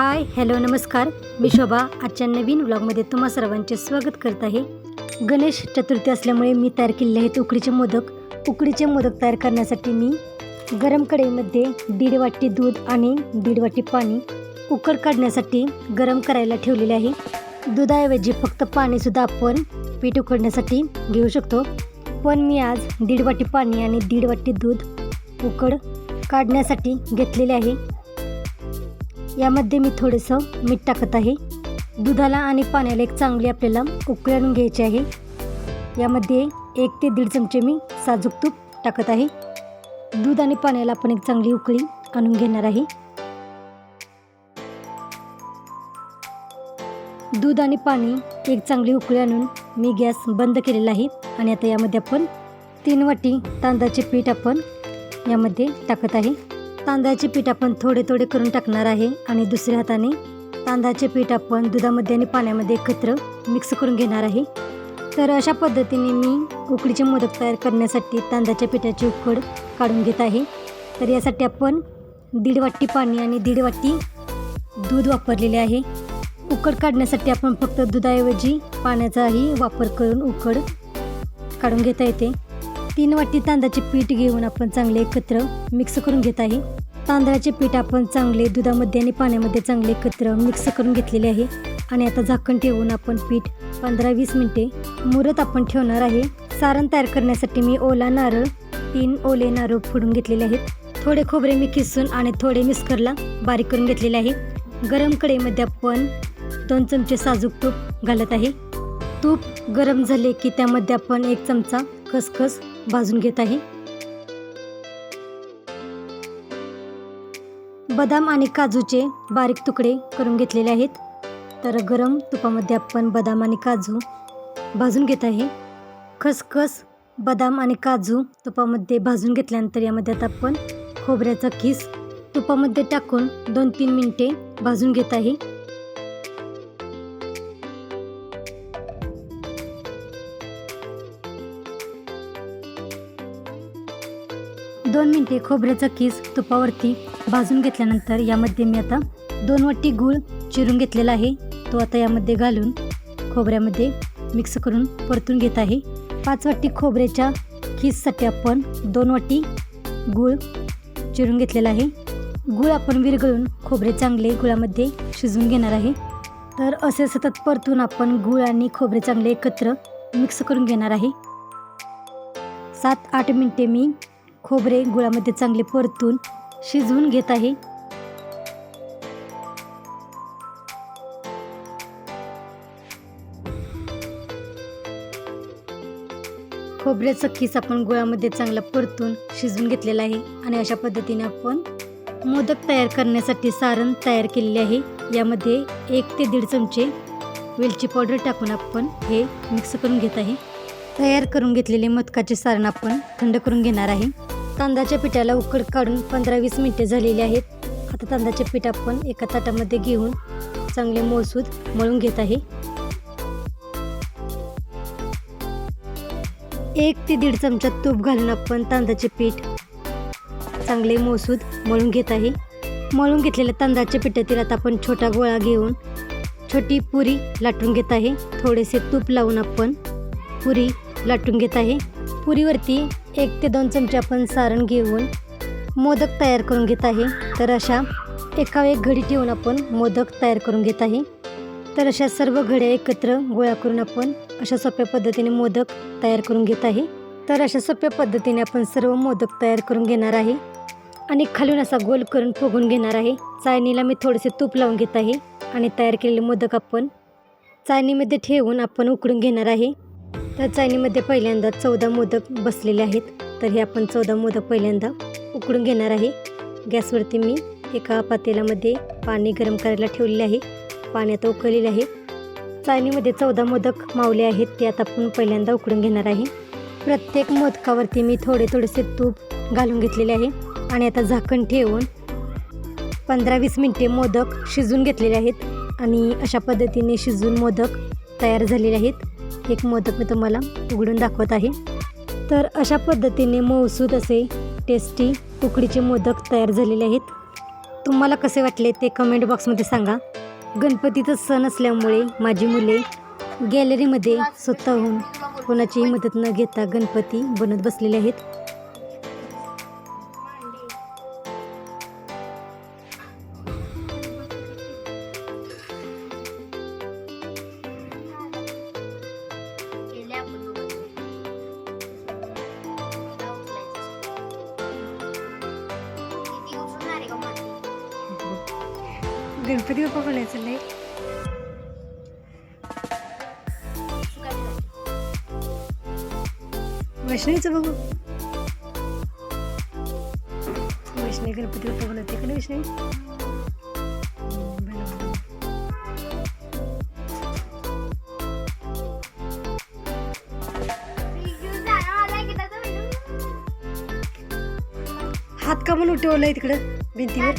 Hi hello नमस्कार. मी शोभा. आजच्या नवीन व्लॉगमध्ये तुम्हा सर्वांचे स्वागत करत आहे. गणेश चतुर्थी असल्यामुळे मी तयार केलेले आहेत उकडीचे मोदक. उकडीचे मोदक तयार करण्यासाठी मी गरम कढईमध्ये दीड वाटी दूध आणि दीड वाटी पाणी उकड काढण्यासाठी गरम करायला ठेवलेले आहे. दुधाऐवजी फक्त पाणीसुद्धा आपण पीठ उकडण्यासाठी घेऊ शकतो. पण मी आज दीड वाटी पाणी आणि दीड वाटी दूध उकड काढण्यासाठी घेतलेले आहे. यामध्ये मी थोडंसं मीठ टाकत आहे. दुधाला आणि पाण्याला एक चांगली आपल्याला उकळी आणून घ्यायची आहे. यामध्ये एक ते दीड चमचे मी साजूक तूप टाकत आहे. दूध आणि पाण्याला आपण एक चांगली उकळी आणून घेणार आहे. दूध आणि पाणी एक चांगली उकळी आणून मी गॅस बंद केलेला आहे आणि आता यामध्ये आपण तीन वाटी तांदळाचे पीठ आपण यामध्ये टाकत आहे. तांदळाचे पीठ आपण थोडे थोडे करून टाकणार आहे आणि दुसऱ्या हाताने तांदळाचे पीठ आपण दुधामध्ये आणि पाण्यामध्ये एकत्र मिक्स करून घेणार आहे. तर अशा पद्धतीने मी उकडीचे मोदक तयार करण्यासाठी तांदळाच्या पिठाची उकड काढून घेत आहे. तर यासाठी आपण दीड वाटी पाणी आणि दीड वाटी दूध वापरलेले आहे. उकड काढण्यासाठी आपण फक्त दुधाऐवजी पाण्याचाही वापर करून उकड काढून घेता येते. तीन वाटी तांदळाचे पीठ घेऊन आपण चांगले एकत्र मिक्स करून घेत आहे. तांदळाचे पीठ आपण चांगले दुधामध्ये आणि पाण्यामध्ये चांगले एकत्र मिक्स करून घेतलेले आहे. आणि आता झाकण ठेवून आपण पीठ पंधरा वीस मिनटे मुरत आपण ठेवणार आहे. सारण तयार करण्यासाठी मी ओला नारळ तीन ओले नारळ फोडून घेतलेले आहेत. थोडे खोबरे मी किसून आणि थोडे मिस्करला बारीक करून घेतलेले आहे. गरम कढईमध्ये आपण दोन चमचे साजूक तूप घालत आहे. तूप गरम झाले की त्यामध्ये आपण एक चमचा खसखस भाजून घेत आहे. बदाम आणि काजूचे बारीक तुकडे करून घेतलेले आहेत. तर गरम तुपामध्ये आपण बदाम आणि काजू भाजून घेत आहे. खसखस बदाम आणि काजू तुपामध्ये भाजून घेतल्यानंतर यामध्ये आता आपण खोबऱ्याचा किस तुपामध्ये टाकून दोन तीन मिनटे भाजून घेत आहे. दोन मिनटे खोबऱ्याचा केस तुपावरती भाजून घेतल्यानंतर यामध्ये मी आता दोन वाटी गूळ चिरून घेतलेला आहे. तो आता यामध्ये घालून खोबऱ्यामध्ये मिक्स करून परतून घेत आहे. पाच वाटी खोबऱ्याच्या खीससाठी आपण दोन वाटी गूळ चिरून घेतलेला आहे. गूळ आपण विरघळून खोबरे चांगले गुळामध्ये शिजवून घेणार आहे. तर असे सतत परतून आपण गूळ आणि खोबरे चांगले एकत्र मिक्स करून घेणार आहे. सात आठ मिनटे मी खोबरे गुळामध्ये चांगले परतून शिजवून घेत आहे. खोबऱ्याचा किस आपण गुळामध्ये चांगला परतून शिजवून घेतलेला आहे आणि अशा पद्धतीने आपण मोदक तयार करण्यासाठी सारण तयार केलेले आहे. यामध्ये एक ते दीड चमचे वेलची पावडर टाकून आपण हे मिक्स करून घेत आहे. तयार करून घेतलेले मोदकाचे सारण आपण थंड करून घेणार आहे. तांदळाच्या पिठाला उकड काढून पंधरा वीस मिनटे झालेली आहेत. आता तांदळाचे पीठ आपण एका ताटामध्ये घेऊन चांगले मोसूद मळून घेत आहे. एक ते दीड चमचा तूप घालून आपण तांदळाचे पीठ चांगले मोसूद मळून घेत आहे. मळून घेतलेल्या तांदळाच्या पिठातील आता आपण छोटा गोळा घेऊन छोटी पुरी लाटून घेत आहे. थोडेसे तूप लावून आपण पुरी लाटून घेत आहे. पुरीवरती एक ते दोन चमचे आपण सारण घेऊन मोदक तयार करून घेत आहे. तर अशा एका एक घडी ठेवून आपण मोदक तयार करून घेत आहे. तर अशा सर्व घड्या एकत्र गोळा करून आपण अशा सोप्या पद्धतीने मोदक तयार करून घेत आहे. तर अशा सोप्या पद्धतीने आपण सर्व मोदक तयार करून घेणार आहे. आणि खालून असा गोल करून फुगून घेणार आहे. चाळणीला मी थोडेसे तूप लावून घेत आहे. आणि तयार केलेले मोदक आपण चाळणीमध्ये ठेवून आपण उकडून घेणार आहे. तर चायनीमध्ये पहिल्यांदा चौदा मोदक बसलेले आहेत. तर हे आपण चौदा मोदक पहिल्यांदा उकडून घेणार आहे. गॅसवरती मी एका पातेल्यामध्ये पाणी गरम करायला ठेवलेले आहे. पाणी आता उकळलेले आहे. चायनीमध्ये चौदा मोदक मावले आहेत. ते आता आपण पहिल्यांदा उकडून घेणार आहे. प्रत्येक मोदकावरती मी थोडे थोडेसे तूप घालून घेतलेले आहे. आणि आता झाकण ठेवून पंधरा वीस मिनटे मोदक शिजून घेतलेले आहेत. आणि अशा पद्धतीने शिजून मोदक तयार झालेले आहेत. एक मोदक मी तुम्हाला उघडून दाखवत आहे. तर अशा पद्धतीने मऊसूद असे टेस्टी उकडीचे मोदक तयार झालेले आहेत. तुम्हाला कसे वाटले ते कमेंट बॉक्समध्ये सांगा. गणपतीचा सण असल्यामुळे माझी मुले गॅलरीमध्ये स्वतःहून कोणाचीही मदत न घेता गणपती बनत बसलेले आहेत. वैष्णवीचं बघू. वैष्णवी गणपती बाप्पा बनवते का वैष्णवी. हात का म्हणून ठेवलाय तिकडं? भिंतीवर?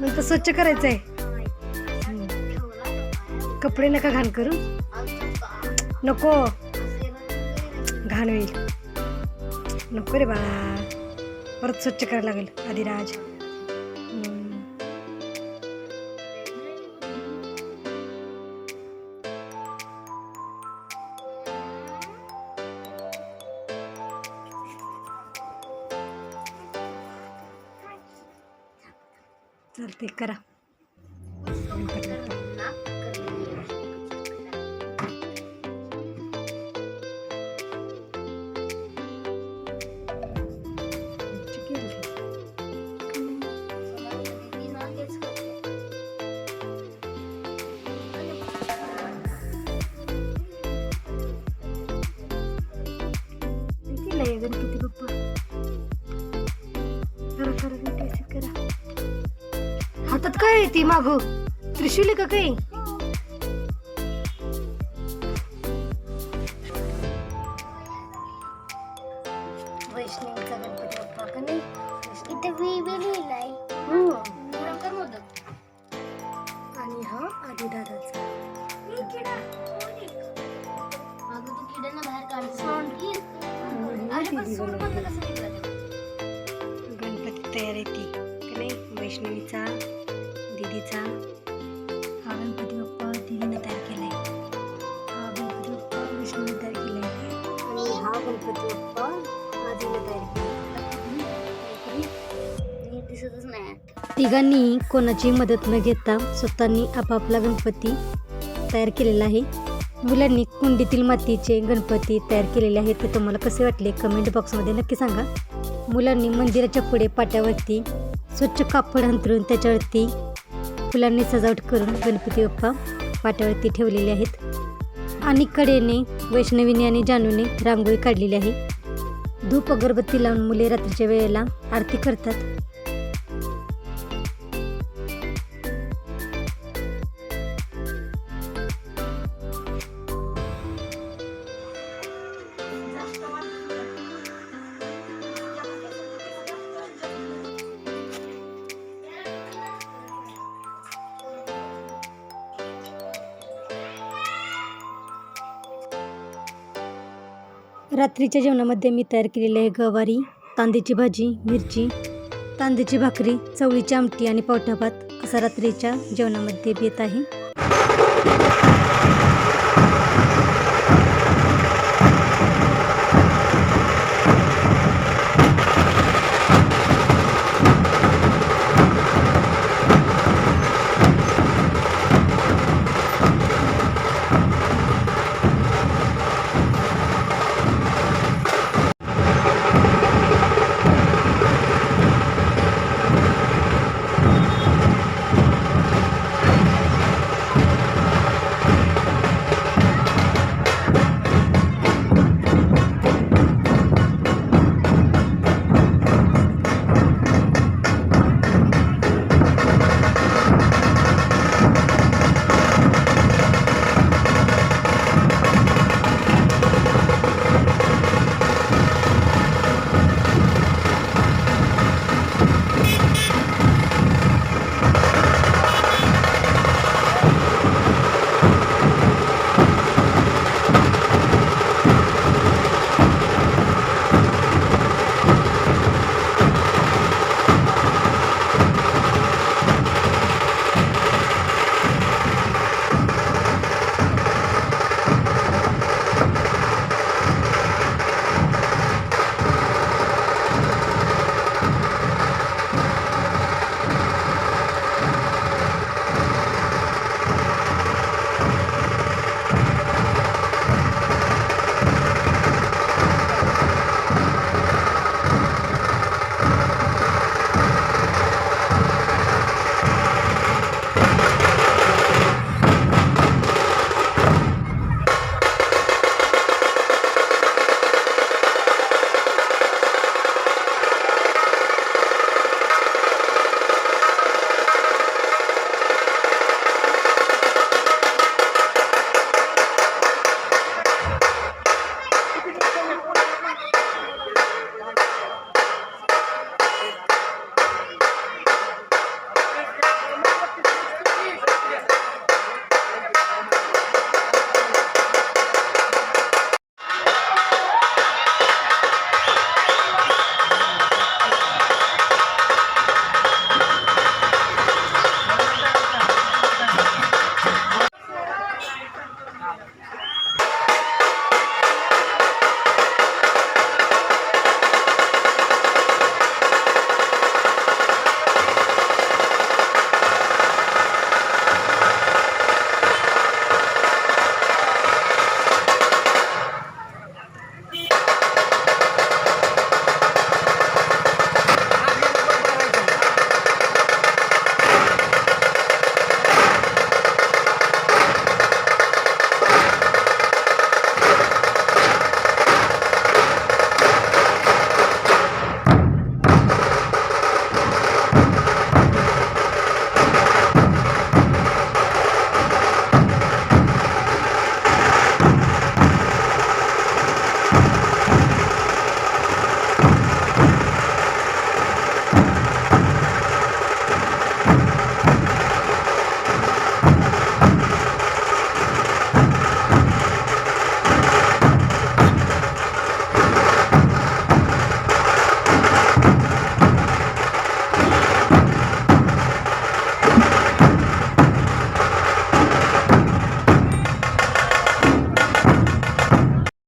मग तर स्वच्छ करायचं आहे कपडे नका घाण करू. नको. घाण होईल. नको रे बाळा. परत स्वच्छ करायला लागेल आदिराज. चालते करा. काय ती मागो. त्रिशूल का काही वैष्णवीचा गणपती बाप्पा का नाही? इथे वी बी लिहिलंय हो नंतर मोदक. आणि हा आधी दादाचा अगं तू किड्यांना दीदीचा हा गणपती बाप्पा दीदीने तयार केलाय. हा गणपती बाप्पा वैष्णवीने तयार केलाय. आणि हा गणपती बाप्पा आजीने तयार नीट दिसतच नाही. तिघांनी कोणाची मदत न घेता स्वतःनी आपापला गणपती तयार केलेला आहे. मुलांनी कुंडीतील मातीचे गणपती तयार केलेले आहेत ते तुम्हाला कसे वाटले? कमेंट बॉक्समध्ये नक्की सांगा. मुलांनी मंदिराच्या पुढे पाट्यावरती स्वच्छ कापड अंतरून त्याच्यावरती फुलांनी सजावट करून गणपती बाप्पा पाट्यावरती ठेवलेले आहेत. आणि कडेने वैष्णवीने आणि जानूने रांगोळी काढलेली आहे. धूप अगरबत्ती लावून मुले रात्रीच्या वेळेला आरती करतात. रात्रीच्या जेवणामध्ये मी तयार केलेली आहे गवारी तांद्याची भाजी मिरची तांद्याची भाकरी चवळीची आमटी आणि पावटा असा रात्रीच्या जेवणामध्ये बेत आहे.